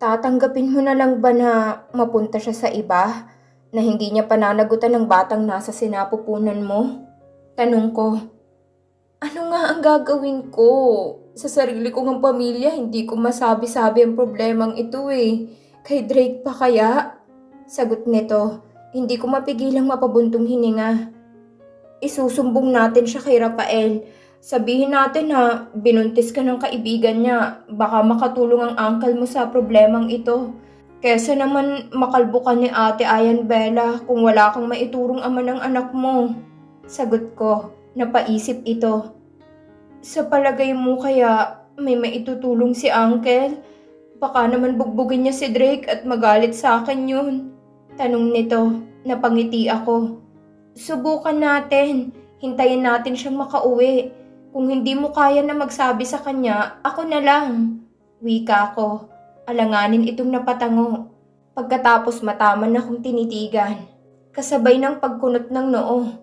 Tatanggapin mo na lang ba na mapunta siya sa iba? Na hindi niya pananagutan ng batang nasa sinapupunan mo? Tanong ko, ano nga ang gagawin ko? Sa sarili ko ng pamilya, hindi ko masabi-sabi ang problemang ito eh. Kay Drake pa kaya? Sagot nito, hindi ko mapigilang mapabuntong hininga. Isusumbong natin siya kay Rafael. Sabihin natin na binuntis ka ng kaibigan niya. Baka makatulong ang uncle mo sa problemang ito. Kesa naman makalbo ka ni ate Ayan Bella kung wala kang maiturong ama ng anak mo. Sagot ko, napaisip ito. Sa palagay mo kaya may maitutulong si uncle? Baka naman bugbugin niya si Drake at magalit sa akin yun. Tanong nito, napangiti ako. Subukan natin. Hintayin natin siyang makauwi. Kung hindi mo kaya na magsabi sa kanya, ako na lang. Wika ko. Alanganin itong napatango. Pagkatapos mataman akong tinitigan. Kasabay ng pagkunot ng noo.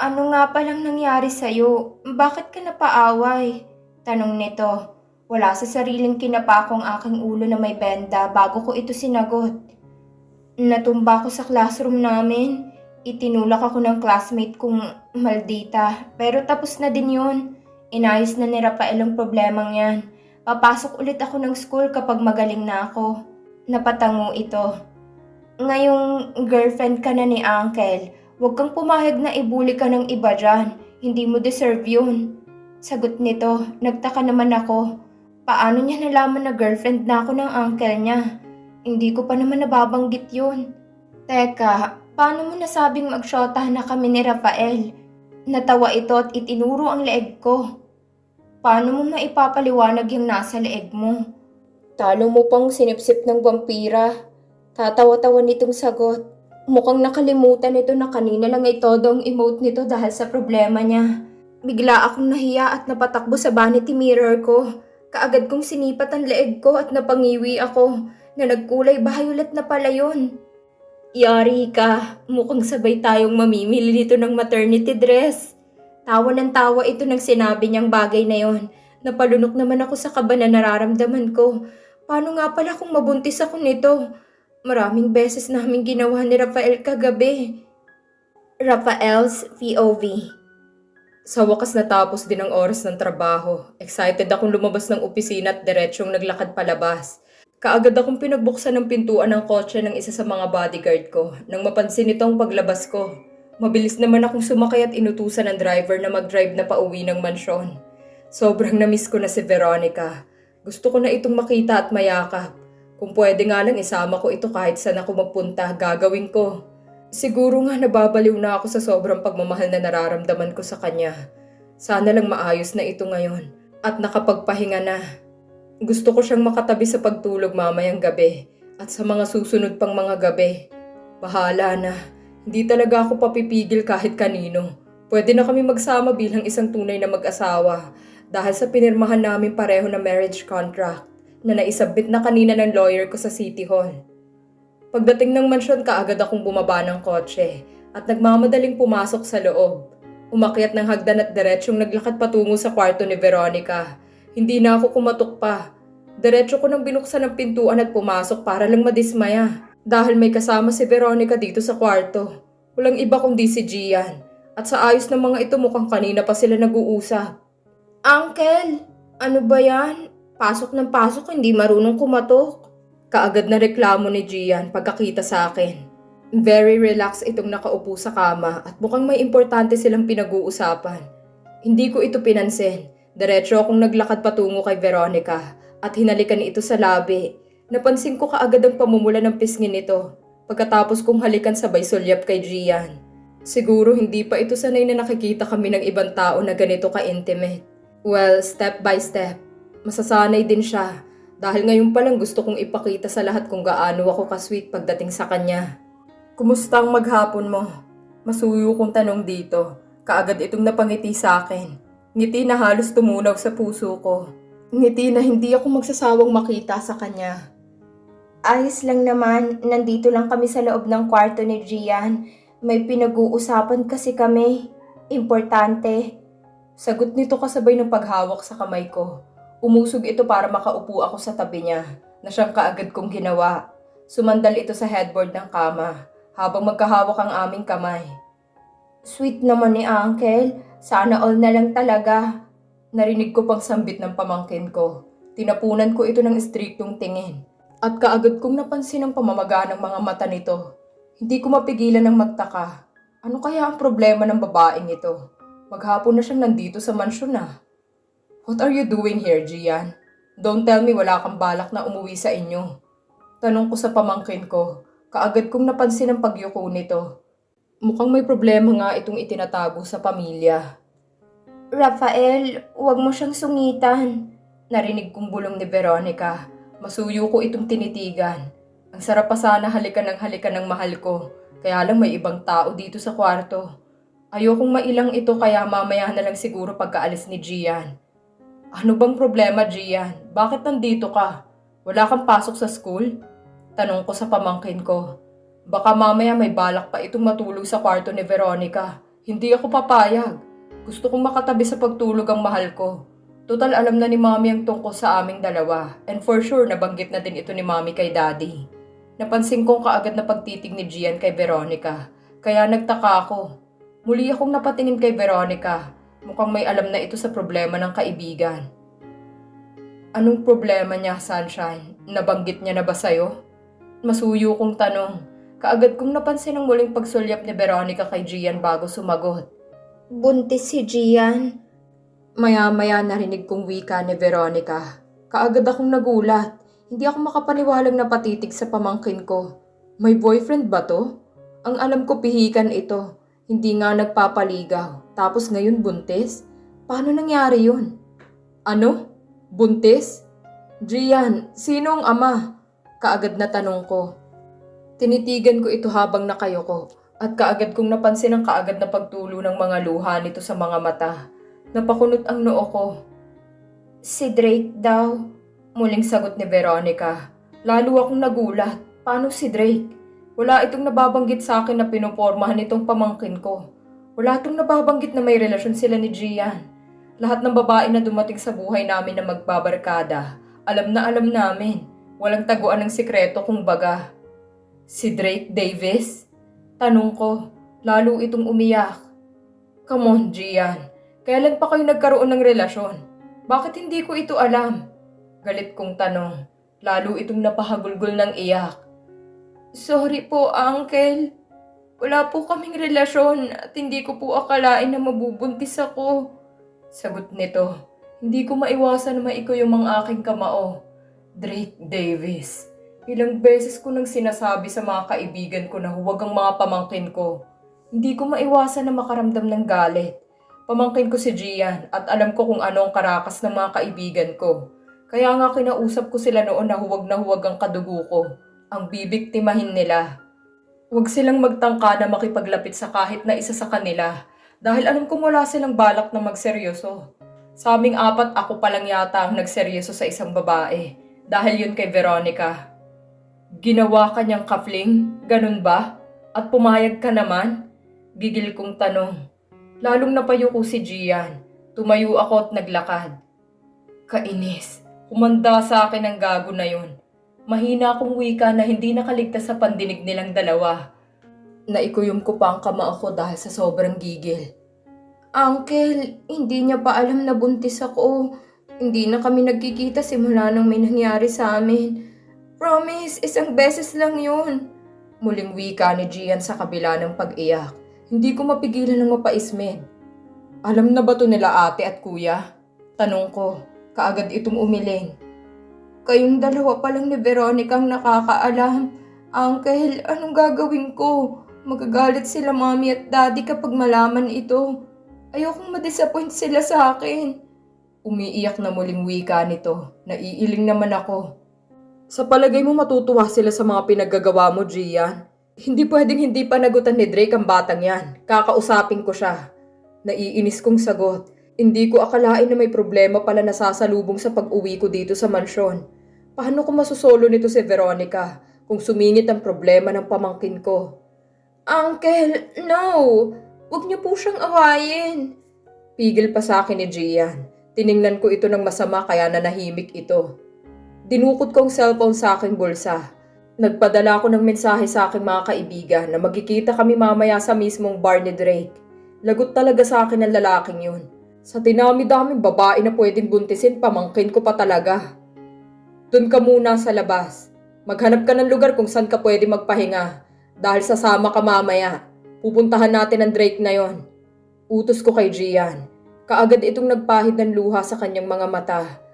Ano nga palang nangyari sa'yo? Bakit ka napaaway? Tanong nito. Wala sa sariling kinapakong aking ulo na may benda bago ko ito sinagot. Natumba ko sa classroom namin. Itinulak ako ng classmate kong maldita. Pero tapos na din yun. Inayos na ni Rafael ang problemang yan. Papasok ulit ako ng school kapag magaling na ako. Napatango ito. Ngayong girlfriend ka na ni Uncle, huwag kang pumahig na ibuli ka ng iba dyan. Hindi mo deserve yun. Sagot nito, nagtaka naman ako. Paano niya nalaman na girlfriend na ako ng uncle niya? Hindi ko pa naman nababanggit yun. Teka, paano mo nasabing magsyota na kami ni Rafael? Natawa ito at itinuro ang leeg ko. Paano mo maipapaliwanag yung nasa leeg mo? Talo mo pang sinipsip ng vampira. Tatawa-tawa nitong sagot. Mukhang nakalimutan nito na kanina lang ay todo ang emote nito dahil sa problema niya. Bigla akong nahiya at napatakbo sa vanity mirror ko. Kaagad kong sinipat ang leeg ko at napangiwi ako na nagkulay violet na pala yun. Yari ka, mukhang sabay tayong mamimili nito ng maternity dress. Tawa ng tawa ito nang sinabi niyang bagay na yon. Napalunok naman ako sa kaba na nararamdaman ko. Paano nga pala kung mabuntis ako nito? Maraming beses namin ginawa ni Rafael kagabi. Rafael's POV Sa wakas natapos din ang oras ng trabaho. Excited akong lumabas ng opisina at diretsyong naglakad palabas. Kaagad akong pinagbuksan ng pintuan ng kotse ng isa sa mga bodyguard ko nang mapansin ito ang paglabas ko. Mabilis naman akong sumakay at inutusan ng driver na mag-drive na pauwi ng mansyon. Sobrang namiss ko na si Veronica. Gusto ko na itong makita at mayakap. Kung pwede nga lang isama ko ito kahit saan ako magpunta, gagawin ko. Siguro nga nababaliw na ako sa sobrang pagmamahal na nararamdaman ko sa kanya. Sana lang maayos na ito ngayon at nakapagpahinga na. Gusto ko siyang makatabi sa pagtulog mamayang gabi at sa mga susunod pang mga gabi. Bahala na. Hindi talaga ako papipigil kahit kanino. Pwede na kami magsama bilang isang tunay na mag-asawa dahil sa pinirmahan namin pareho na marriage contract na naisabit na kanina ng lawyer ko sa City Hall. Pagdating ng mansyon kaagad akong bumaba ng kotse at nagmamadaling pumasok sa loob. Umakyat ng hagdan at diretsyong naglakad patungo sa kwarto ni Veronica. Hindi na ako kumatok pa. Diretso ko nang binuksan ang pintuan at pumasok para lang madismaya. Dahil may kasama si Veronica dito sa kwarto. Walang iba kundi si Gian. At sa ayos ng mga ito mukhang kanina pa sila nag-uusap. Uncle, ano ba yan? Pasok ng pasok, hindi marunong kumatok. Kaagad na reklamo ni Gian pagkakita sa akin. Very relaxed itong nakaupo sa kama at mukhang may importante silang pinag-uusapan. Hindi ko ito pinansin. Diretso akong naglakad patungo kay Veronica at hinalikan ito sa labi. Napansin ko kaagad ang pamumula ng pisngi nito pagkatapos kong halikan sabay sulyap kay Gian. Siguro hindi pa ito sanay na nakikita kami ng ibang tao na ganito ka-intimate. Well, step by step, masasanay din siya dahil ngayon pa lang gusto kong ipakita sa lahat kung gaano ako ka-sweet pagdating sa kanya. Kumusta ang maghapon mo? Masuyo kong tanong dito. Kaagad itong napangiti sa akin. Ngiti na halos tumunaw sa puso ko. Ngiti na hindi ako magsasawang makita sa kanya. Ayos lang naman, nandito lang kami sa loob ng kwarto ni Gian. May pinag-uusapan kasi kami. Importante. Sagot nito kasabay ng paghawak sa kamay ko. Umusog ito para makaupo ako sa tabi niya. na siyang kaagad kong ginawa. Sumandal ito sa headboard ng kama habang magkahawak ang aming kamay. Sweet naman ni Uncle. Sana all na lang talaga. Narinig ko pang sambit ng pamangkin ko. Tinapunan ko ito ng istriktong tingin. At kaagad kong napansin ang pamamaga ng mga mata nito. Hindi ko mapigilan ng magtaka. Ano kaya ang problema ng babaeng ito? Maghapon na siyang nandito sa mansyon na. What are you doing here, Gian? Don't tell me wala kang balak na umuwi sa inyo. Tanong ko sa pamangkin ko. Kaagad kong napansin ang pagyuko nito. Mukhang may problema nga itong itinatago sa pamilya. Rafael, huwag mo siyang sungitan. Narinig kong bulong ni Veronica. Masuyo ko itong tinitigan. Ang sarap pa sana halikan ng halikan ng mahal ko. Kaya lang may ibang tao dito sa kwarto. Ayokong mailang ito kaya mamaya na lang siguro pagkaalis ni Gian. Ano bang problema, Gian? Bakit nandito ka? Wala kang pasok sa school? Tanong ko sa pamangkin ko. Baka mamaya may balak pa itong matulog sa kwarto ni Veronica. Hindi ako papayag. Gusto kong makatabi sa pagtulog ang mahal ko. Total alam na ni Mami ang tungkol sa aming dalawa. And for sure, nabanggit na din ito ni Mami kay Daddy. Napansin kong kaagad na pagtitig ni Gian kay Veronica. Kaya nagtaka ako. Muli akong napatingin kay Veronica. Mukhang may alam na ito sa problema ng kaibigan. Anong problema niya, Sunshine? Nabanggit niya na ba sa'yo? Masuyo kong tanong. Kaagad kong napansin ang muling pagsulyap ni Veronica kay Gian bago sumagot. Buntis si Gian. Maya-maya narinig kong wika ni Veronica. Kaagad akong nagulat. Hindi ako makapaniwalang napatitig sa pamangkin ko. May boyfriend ba to? Ang alam ko pihikan ito. Hindi nga nagpapaligaw. Tapos ngayon buntis? Paano nangyari yun? Ano? Buntis? Gian, sino ang ama? Kaagad na tanong ko. Tinitigan ko ito habang nakayoko at kaagad kong napansin ang kaagad na pagtulo ng mga luha nito sa mga mata. Napakunot ang noo ko. Si Drake daw. Muling sagot ni Veronica. Lalo akong nagulat. Paano si Drake? Wala itong nababanggit sa akin na pinupormahan itong pamangkin ko. Wala itong nababanggit na may relasyon sila ni Gian. Lahat ng babae na dumating sa buhay namin na magbabarkada, alam na alam namin. Walang taguan ng sikreto kung baga. Si Drake Davis? Tanong ko, lalo itong umiyak. Come on, Gian. Kailan pa kayo nagkaroon ng relasyon? Bakit hindi ko ito alam? Galit kong tanong. Lalo itong napahagulgol ng iyak. Sorry po, Uncle. Wala po kaming relasyon at hindi ko po akalain na mabubuntis ako. Sagot nito, hindi ko maiwasan na maiko yung mga aking kamao. Drake Davis. Ilang beses ko nang sinasabi sa mga kaibigan ko na huwag ang mga pamangkin ko. Hindi ko maiwasan na makaramdam ng galit. Pamangkin ko si Gian at alam ko kung ano ang karakas ng mga kaibigan ko. Kaya nga kinausap ko sila noon na huwag na huwag ang kadugo ko. Ang bibiktimahin nila. Huwag silang magtangka na makipaglapit sa kahit na isa sa kanila dahil alam kong wala silang balak na magseryoso. Sa aming apat ako pa lang yata ang nagseryoso sa isang babae dahil yun kay Veronica. Ginawa ka niyang kafling? Ganun ba? At pumayag ka naman? Gigil kong tanong. Lalong napayo ko si Gian. Tumayo ako at naglakad. Kainis. Kumanda sa akin ang gago na yun. Mahina akong wika na hindi nakaligtas sa pandinig nilang dalawa. Naikuyom ko pa ang kamao ko dahil sa sobrang gigil. Uncle, hindi niya pa alam na buntis ako. Hindi na kami nagkikita simula nang may nangyari sa amin. Promise, isang beses lang yun. Muling wika ni Gian sa kabila ng pag-iyak. Hindi ko mapigilan ng mapaismin. Alam na ba to nila ate at kuya? Tanong ko, kaagad itong umiling. Kayong dalawa pa lang ni Veronica ang nakakaalam. Uncle, anong gagawin ko? Magagalit sila mami at daddy kapag malaman ito. Ayokong madisappoint sila sa akin. Umiiyak na muling wika nito. Naiiling naman ako. Sa palagay mo matutuwa sila sa mga pinaggagawa mo, Gian? Hindi pwedeng hindi panagutan ni Drake ang batang yan. Kakausapin ko siya. Naiinis kong sagot. Hindi ko akalain na may problema pala nasasalubong sa pag-uwi ko dito sa mansyon. Paano ko masusolo nito si Veronica kung sumingit ang problema ng pamangkin ko? Uncle, no! Huwag niyo po siyang awayin. Pigil pa sa akin ni Gian. Tiningnan ko ito ng masama kaya nanahimik ito. Dinukot ko ang cellphone sa aking bulsa. Nagpadala ako ng mensahe sa aking mga kaibigan na magkikita kami mamaya sa mismong bar ni Drake. Lagot talaga sa akin ang lalaking yun. Sa dinami-daming babae na pwedeng buntisin, pamangkin ko pa talaga. Doon ka muna sa labas. Maghanap ka ng lugar kung saan ka pwede magpahinga. Dahil sasama ka mamaya. Pupuntahan natin ang Drake na yon. Utos ko kay Gian. Kaagad itong nagpahid ng luha sa kanyang mga mata.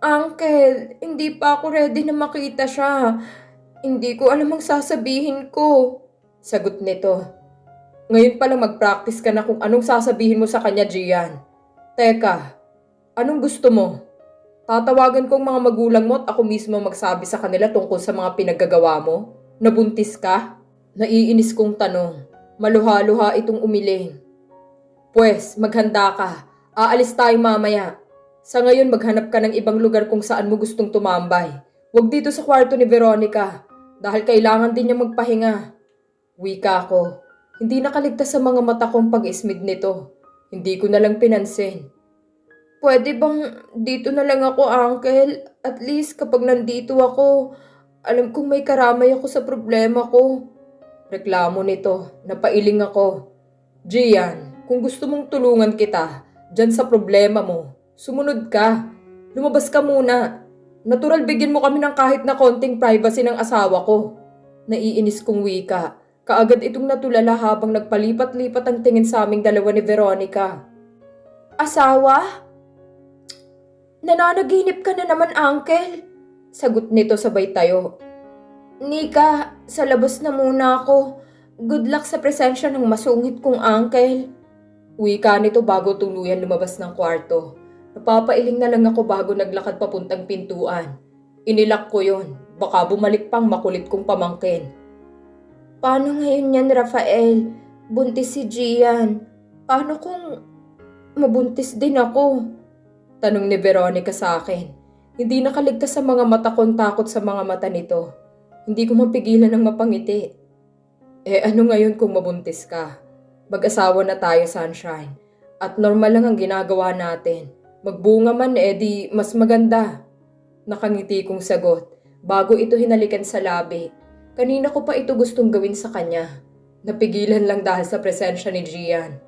Uncle, hindi pa ako ready na makita siya. Hindi ko alam ang sasabihin ko. Sagot nito. Ngayon pa lang mag-practice ka na kung anong sasabihin mo sa kanya, Gian. Teka, anong gusto mo? Tatawagan ko ang mga magulang mo at ako mismo magsabi sa kanila tungkol sa mga pinaggagawa mo? Nabuntis ka? Naiinis kong tanong. Maluha-luha itong umiling. Pwes, maghanda ka. Aalis tayo mamaya. Sa ngayon, maghanap ka ng ibang lugar kung saan mo gustong tumambay. Huwag dito sa kwarto ni Veronica dahil kailangan din niya magpahinga. Wika ko. Hindi nakaligtas sa mga mata kong pag-ismid nito. Hindi ko na lang pinansin. Pwede bang dito na lang ako, Uncle? At least kapag nandito ako, alam kong may karamay ako sa problema ko. Reklamo nito, napailing ako. Gian, kung gusto mong tulungan kita, dyan sa problema mo, sumunod ka. Lumabas ka muna. Natural bigyan mo kami ng kahit na konting privacy ng asawa ko. Naiinis kong wika. Kaagad itong natulala habang nagpalipat-lipat ang tingin sa aming dalawa ni Veronica. Asawa? Nananaginip ka na naman, Uncle. Sagot nito sabay tayo. Nika, sa labas na muna ako. Good luck sa presensya ng masungit kong uncle. Wika nito bago tuluyan lumabas ng kwarto. Napapailing na lang ako bago naglakad papuntang pintuan. Inilak ko yon. Baka bumalik pang makulit kong pamangkin. Paano ngayon yan, Rafael? Buntis si Gian. Paano kung mabuntis din ako? Tanong ni Veronica sa akin. Hindi nakaligtas sa mga mata kong takot sa mga mata nito. Hindi ko mapigilan ng mapangiti. Eh ano ngayon kung mabuntis ka? Mag-asawa na tayo, Sunshine. At normal lang ang ginagawa natin. Magbunga man eh di mas maganda. Nakangiti kong sagot bago ito hinalikan sa labi. Kanina ko pa ito gustong gawin sa kanya. Napigilan lang dahil sa presensya ni Gian.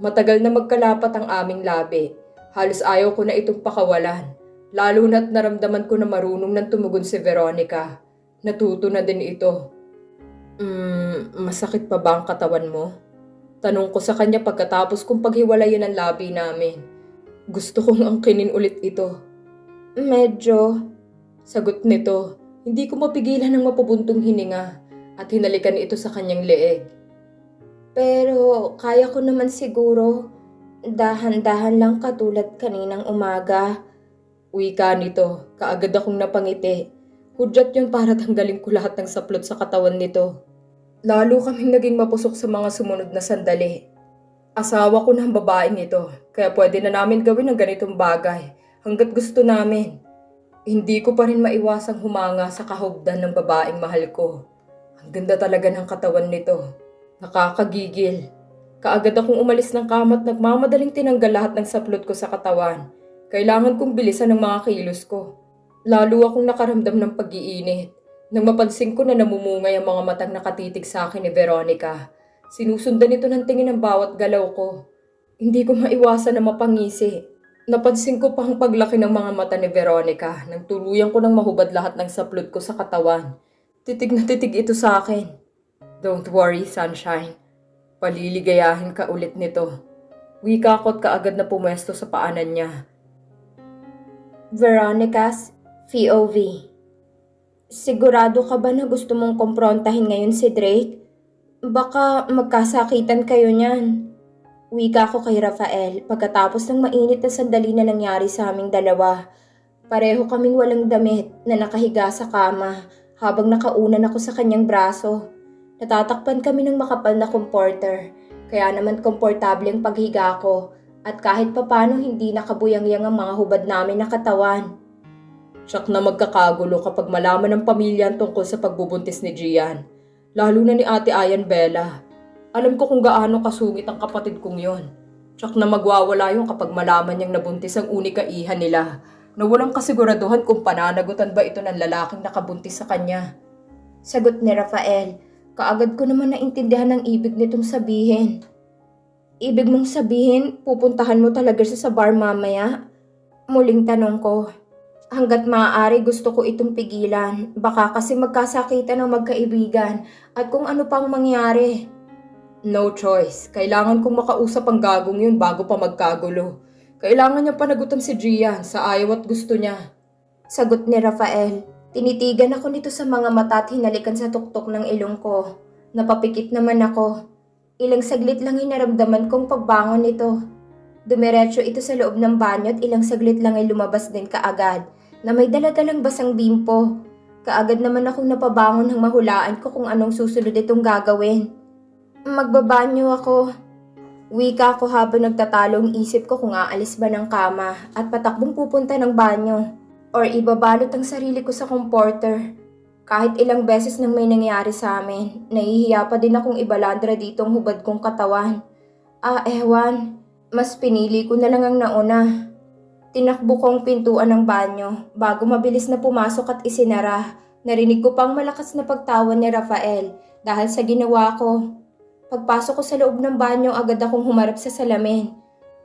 Matagal na magkalapat ang aming labi. Halos ayaw ko na itong pakawalan. Lalo na't naramdaman ko na marunong nang tumugon si Veronica. Natuto na din ito. Hmm, masakit pa ba ang katawan mo? Tanong ko sa kanya pagkatapos kong paghiwalayan ang labi namin. Gusto kong angkinin ulit ito. Medyo. Sagot nito, hindi ko mapigilan ng mapubuntong hininga at hinalikan ito sa kanyang leeg. Pero kaya ko naman siguro. Dahan-dahan lang katulad kaninang umaga. Wika nito, kaagad akong napangiti. Hudyat yun para tanggalin ko lahat ng saplot sa katawan nito. Lalo kaming naging mapusok sa mga sumunod na sandali. Asawa ko ng babaeng ito, kaya pwede na namin gawin ang ganitong bagay hanggat gusto namin. Hindi ko pa rin maiwasang humanga sa kahugdan ng babaeng mahal ko. Ang ganda talaga ng katawan nito. Nakakagigil. Kaagad akong umalis ng kama at nagmamadaling tinanggal lahat ng saplot ko sa katawan. Kailangan kong bilisan ng mga kilos ko. Lalo akong nakaramdam ng pag-iinit. Nang mapansin ko na namumungay ang mga matang nakatitig sa akin ni Veronica, sinusundan ito ng tingin ng bawat galaw ko. Hindi ko maiwasan na mapangisi. Napansin ko pa ang paglaki ng mga mata ni Veronica nang tuluyan ko nang mahubad lahat ng saplot ko sa katawan. Titig na titig ito sa akin. Don't worry, sunshine. Paliligayahin ka ulit nito. Wika ko't kaagad na pumwesto sa paanan niya. Veronica's POV Sigurado ka ba na gusto mong komprontahin ngayon si Drake? Baka magkasakitan kayo niyan. Wika ko kay Rafael pagkatapos ng mainit na sandali na nangyari sa aming dalawa. Pareho kaming walang damit na nakahiga sa kama habang nakaunan ako sa kanyang braso. Natatakpan kami ng makapal na comforter, kaya naman komportable ang paghiga ko at kahit papano hindi nakabuyang-yang ang mga hubad namin na katawan. Siyak na magkakagulo kapag malaman ng pamilya tungkol sa pagbubuntis ni Gian. Lalo na ni Ate Ayan Bella. Alam ko kung gaano kasungit ang kapatid kong yon. Tsak na magwawala yung kapag malaman niyang nabuntis ang unika iha nila. na walang kasiguraduhan kung pananagutan ba ito ng lalaking nakabuntis sa kanya. Sagot ni Rafael. Kaagad ko naman naintindihan ang ibig nitong sabihin. Ibig mong sabihin, pupuntahan mo talaga siya sa bar mamaya? Muling tanong ko. Hanggat maaari gusto ko itong pigilan. Baka kasi magkasakitan ng magkaibigan at kung ano pang mangyari. No choice. Kailangan kong makausap ang gagong yun bago pa magkagulo. Kailangan niya panagutan si Gian sa ayaw at gusto niya. Sagot ni Rafael. Tinitigan ako nito sa mga mata at hinalikan sa tuktok ng ilong ko. Napapikit naman ako. Ilang saglit lang inaramdaman kong pagbangon nito. Dumiretso ito sa loob ng banyo at ilang saglit lang ay lumabas din kaagad na may daladalang basang bimpo. Kaagad naman akong napabangon nang mahulaan ko kung anong susunod itong gagawin. Magbabanyo ako. Wika ko habang nagtatalong isip ko kung aalis ba ng kama at patakbong pupunta ng banyo or ibabalot ang sarili ko sa comporter. Kahit ilang beses nang may nangyari sa amin, nahihiya pa din akong ibalandra dito ang hubad kong katawan. Ah, ewan. Mas pinili ko na lang ang nauna. Tinakbo ko ang pintuan ng banyo bago mabilis na pumasok at isinara. Narinig ko pang malakas na pagtawa ni Rafael dahil sa ginawa ko. Pagpasok ko sa loob ng banyo, agad akong humarap sa salamin.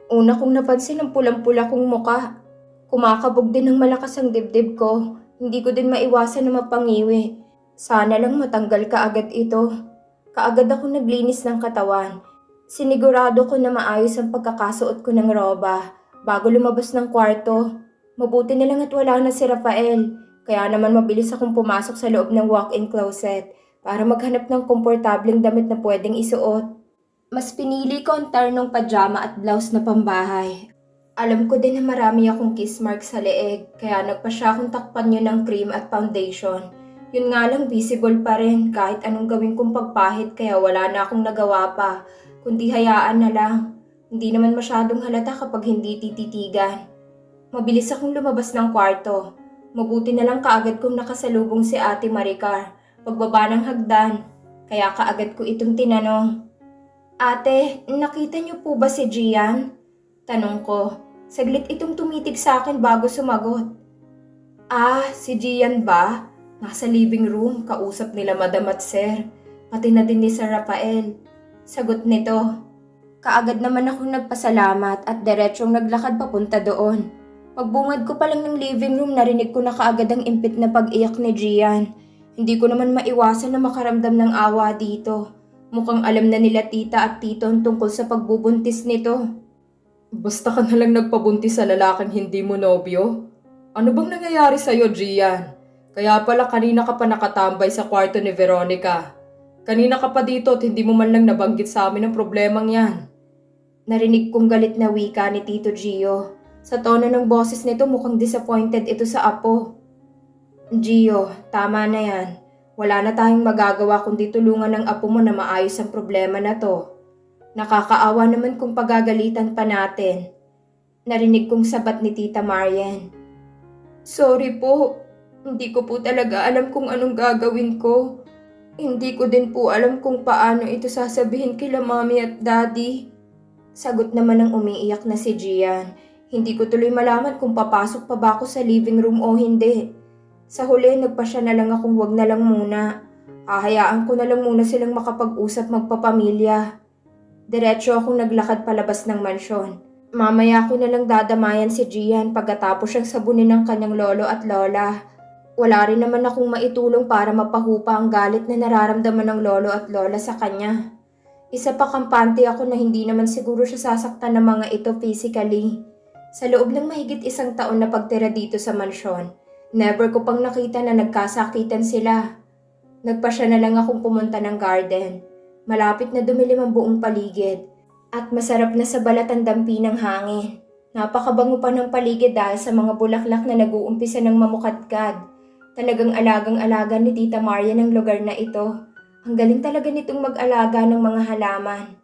Una kong napansin ang pulang-pula kong muka. Kumakabog din ng malakas ang dibdib ko. Hindi ko din maiwasan na mapangiwi. Sana lang matanggal ka agad ito. Kaagad ako naglinis ng katawan. Sinigurado ko na maayos ang pagkakasuot ko ng roba bago lumabas ng kwarto. Mabuti na lang at wala na si Rafael. Kaya naman mabilis akong pumasok sa loob ng walk-in closet para maghanap ng komportableng damit na pwedeng isuot. Mas pinili ko ang tarnong pajama at blouse na pambahay. Alam ko din na marami akong kiss mark sa leeg, kaya nagpa siya akong takpan yun ng cream at foundation. Yun nga lang visible pa rin kahit anong gawin kong pagpahid kaya wala na akong nagawa pa, kundi hayaan na lang. Hindi naman masyadong halata kapag hindi tititigan. Mabilis akong lumabas ng kwarto. Mabuti na lang kaagad kong nakasalubong si Ate Maricar pagbaba ng hagdan, kaya kaagad ko itong tinanong. Ate, nakita niyo po ba si Gian? Tanong ko. Saglit itong tumitig sa akin bago sumagot. Ah, si Gian ba? Nasa living room, kausap nila Madam at Sir. Pati na din ni Sir Rafael. Sagot nito. Kaagad naman akong nagpasalamat at diretsyong naglakad papunta doon. Pagbungad ko pa lang ng living room, narinig ko na kaagad ang impit na pag-iyak ni Gian. Hindi ko naman maiwasan na makaramdam ng awa dito. Mukhang alam na nila tita at tito ang tungkol sa pagbubuntis nito. Basta ka na lang nagpabuntis sa lalaking hindi mo nobyo? Ano bang nangyayari sa'yo, Gian? Kaya pala kanina ka pa nakatambay sa kwarto ni Veronica. Kanina ka pa dito at hindi mo man lang nabanggit sa amin ang problemang yan. Narinig kong galit na wika ni Tito Gio. Sa tono ng boses nito mukhang disappointed ito sa apo. Gio, tama na yan. Wala na tayong magagawa kundi tulungan ng apo mo na maayos ang problema na to. Nakakaawa naman kung pagagalitan pa natin. Narinig kong sabat ni Tita Marian. Sorry po. Hindi ko po talaga alam kung anong gagawin ko. Hindi ko din po alam kung paano ito sasabihin kila mami at daddy. Sagot naman ng umiiyak na si Gian. Hindi ko tuloy malaman kung papasok pa ba ako sa living room o hindi. Sa huli, nagpasya na lang akong wag na lang muna. Hahayaan ko na lang muna silang makapag-usap magpapamilya. Diretso akong naglakad palabas ng mansyon. Mamaya ko na lang dadamayan si Gian pagkatapos siyang sabunin ng kanyang lolo at lola. Wala rin naman akong maitulong para mapahupa ang galit na nararamdaman ng lolo at lola sa kanya. Isa pa kampante ako na hindi naman siguro siya sasaktan ng mga ito physically. Sa loob ng mahigit isang taon na pagtira dito sa mansyon, never ko pang nakita na nagkasakitan sila. Nagpasya na lang akong pumunta ng garden. Malapit na dumilim ang buong paligid at masarap na sa balat ang dampi ng hangin. Napakabango pa ng paligid dahil sa mga bulaklak na nag-uumpisa ng mamukadkad. Talagang alagang-alaga ni Tita Maria ng lugar na ito. Ang galing talaga nitong mag-alaga ng mga halaman.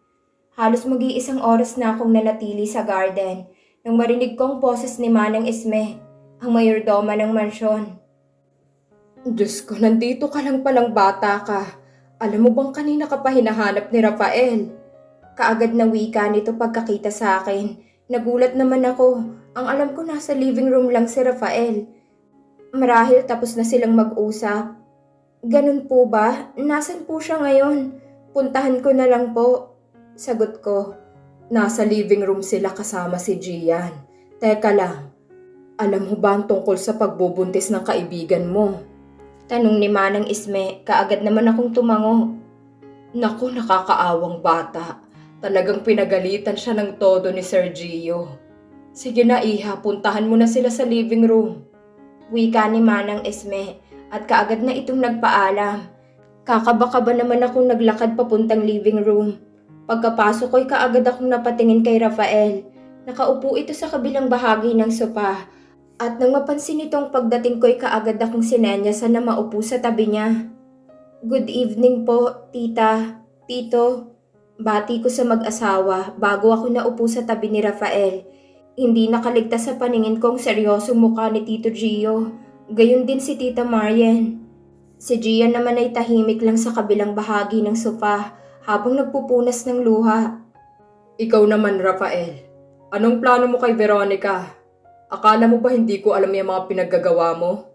Halos mag-iisang oras na akong nanatili sa garden nang marinig kong boses ni Manang Isme, ang mayordoma ng mansyon. Diyos ko, nandito ka lang palang bata ka. Alam mo bang kanina ka pa hinahanap ni Rafael? Kaagad na wika nito pagkakita sa akin. Nagulat naman ako. Ang alam ko nasa living room lang si Rafael. Marahil tapos na silang mag-usap. Ganun po ba? Nasaan po siya ngayon? Puntahan ko na lang po. Sagot ko. Nasa living room sila kasama si Gian. Teka lang, alam mo ba ang tungkol sa pagbubuntis ng kaibigan mo? Tanong ni Manang Isme, kaagad naman akong tumango. Naku, nakakaawang bata. Talagang pinagalitan siya ng todo ni Sergio. Sige na iha, puntahan mo na sila sa living room. Wika ni Manang Esme at kaagad na itong nagpaalam. Kakabaka ba naman akong naglakad papuntang living room. Pagkapasok ko'y kaagad akong napatingin kay Rafael. Nakaupo ito sa kabilang bahagi ng sopa. At nang mapansin itong pagdating ko'y kaagad akong sinenyasan na maupo sa tabi niya. Good evening po, tita, tito. Bati ko sa mag-asawa bago ako naupo sa tabi ni Rafael. Hindi nakaligtas sa paningin kong seryosong mukha ni Tito Gio. Gayon din si Tita Marian. Si Gian naman ay tahimik lang sa kabilang bahagi ng sofa habang nagpupunas ng luha. Ikaw naman, Rafael. Anong plano mo kay Veronica? Akala mo ba hindi ko alam yung mga pinaggagawa mo?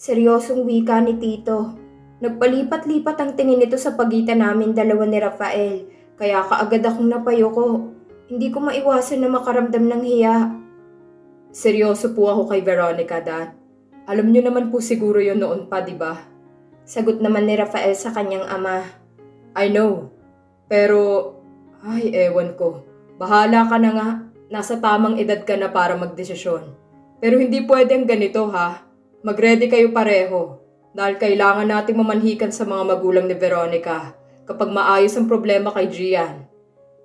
Seryosong wika ni Tito. Nagpalipat-lipat ang tingin nito sa pagitan namin dalawa ni Rafael, kaya kaagad akong napayoko. Hindi ko maiwasan na makaramdam ng hiya. Seryoso po ako kay Veronica, Dad. Alam niyo naman po siguro yon noon pa, di ba? Sagot naman ni Rafael sa kanyang ama. I know. Pero, ay, ewan ko. Bahala ka na nga. Nasa tamang edad ka na para magdesisyon. Pero hindi pwedeng ganito, ha? Magready kayo pareho. Dahil kailangan nating mamanhikan sa mga magulang ni Veronica kapag maayos ang problema kay Gian.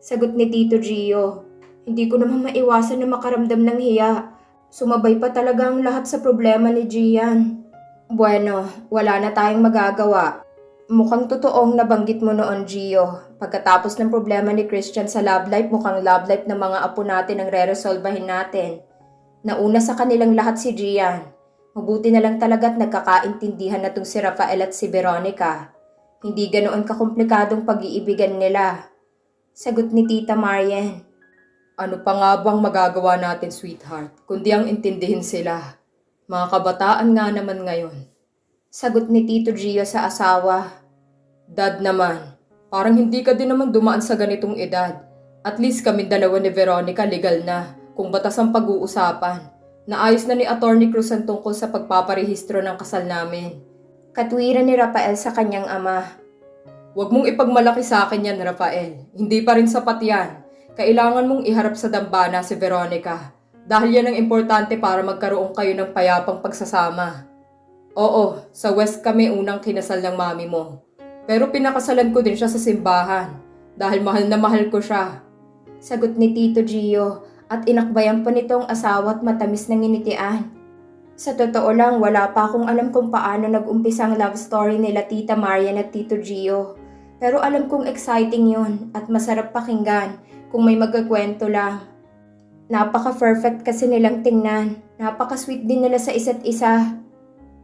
Sagot ni Tito Gio. Hindi ko naman maiwasan na makaramdam ng hiya. Sumabay pa talaga ang lahat sa problema ni Gian. Bueno, wala na tayong magagawa. Mukhang totoong nabanggit mo noon, Gio. Pagkatapos ng problema ni Christian sa love life, mukhang love life ng mga apo natin ang re-resolvahin natin. Nauna sa kanilang lahat si Gian. Mabuti na lang talaga't nagkakaintindihan na si Rafael at si Veronica. Hindi ganoon kakomplikadong pag-iibigan nila. Sagot ni Tita Marian. Ano pa nga bang magagawa natin, sweetheart, kundi ang intindihin sila. Mga kabataan nga naman ngayon. Sagot ni Tito Gio sa asawa. Dad naman, parang hindi ka din naman dumaan sa ganitong edad. At least kami dalawa ni Veronica legal na, kung batas ang pag-uusapan. Naayos na ni Attorney Cruz ang tungkol sa pagpaparehistro ng kasal namin. Katwiran ni Rafael sa kanyang ama. Huwag mong ipagmalaki sa akin yan, Rafael. Hindi pa rin sapat yan. Kailangan mong iharap sa dambana si Veronica. Dahil yan ang importante para magkaroon kayo ng payapang pagsasama. Oo, sa West kami unang kinasal ng mami mo. Pero pinakasalan ko din siya sa simbahan. Dahil mahal na mahal ko siya. Sagot ni Tito Gio at inakbayan pa nitong asawa at matamis ng initian. Sa totoo lang, wala pa akong alam kung paano nag-umpisa ang love story nila Tita Marian at Tito Gio. Pero alam kong exciting yun at masarap pakinggan kung may magkakwento lang. Napaka-perfect kasi nilang tingnan. Napaka-sweet din nila sa isa't isa.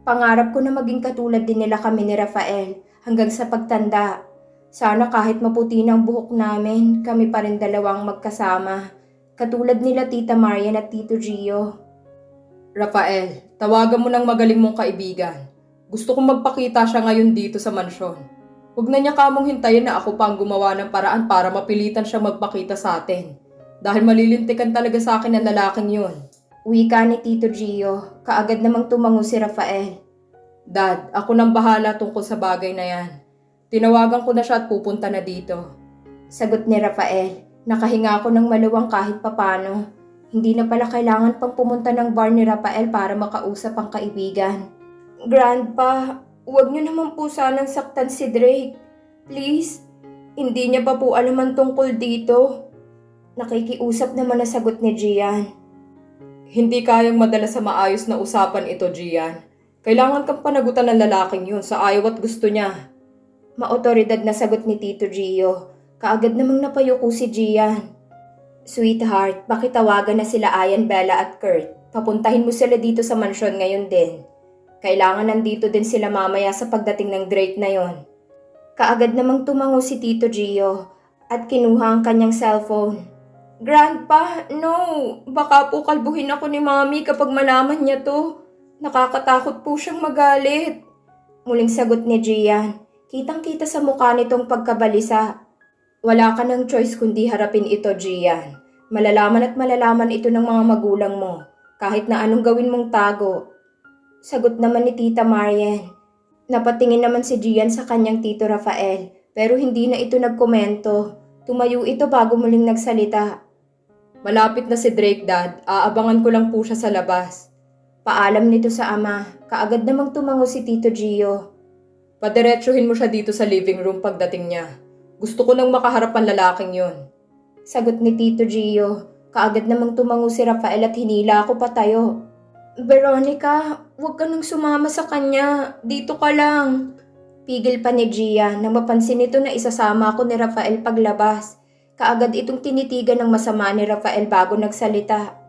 Pangarap ko na maging katulad din nila kami ni Rafael hanggang sa pagtanda. Sana kahit maputi ng buhok namin, kami pa rin dalawang magkasama. Katulad nila Tita Marian at Tito Gio. Rafael, tawagan mo ng magaling mong kaibigan. Gusto kong magpakita siya ngayon dito sa mansyon. Huwag na niya kamong hintayin na ako pa ang gumawa ng paraan para mapilitan siya magpakita sa atin. Dahil malilintikan talaga sa akin ang lalaking yun. Wika ni Tito Gio, kaagad namang tumango si Rafael. Dad, ako nang bahala tungkol sa bagay na yan. Tinawagan ko na siya at pupunta na dito. Sagot ni Rafael, nakahinga ako ng maluwang kahit papano. Hindi na pala kailangan pang pumunta ng bar ni Rafael para makausap ang kaibigan. Grandpa, huwag niyo naman po sanang saktan si Drake. Please, hindi niya pa po alam ang tungkol dito. Nakikiusap naman na sagot ni Gian. Hindi kayang madala sa maayos na usapan ito, Gian. Kailangan kang panagutan ng lalaking yun sa ayaw at gusto niya. Maotoridad na sagot ni Tito Gio. Kaagad namang napayuko si Gian. Sweetheart, pakitawagan na sila Ayan, Bella at Kurt. Papuntahin mo sila dito sa mansyon ngayon din. Kailangan nandito din sila mamaya sa pagdating ng Drake na yon. Kaagad namang tumango si Tito Gio at kinuha ang kanyang cellphone. Grandpa, no. Baka po kalbuhin ako ni Mami kapag malaman niya to. Nakakatakot po siyang magalit. Muling sagot ni Gian. Kitang-kita sa mukha nitong pagkabalisa. Wala ka ng choice kundi harapin ito, Gian. Malalaman at malalaman ito ng mga magulang mo. Kahit na anong gawin mong tago. Sagot naman ni Tita Marian. Napatingin naman si Gian sa kanyang tito Rafael, pero hindi na ito nagkomento. Tumayo ito bago muling nagsalita. Malapit na si Drake, Dad. Aabangan ko lang po siya sa labas. Paalam nito sa ama, kaagad namang tumango si Tito Gio. Padiretsuhin mo siya dito sa living room pagdating niya. Gusto ko nang makaharap ang lalaking yun. Sagot ni Tito Gio, kaagad namang tumango si Rafael at hinila ako patayo. Veronica, huwag ka nang sumama sa kanya. Dito ka lang. Pigil pa ni Gia nang mapansin nito na isasama ako ni Rafael paglabas. Kaagad itong tinitigan ng masama ni Rafael bago nagsalita.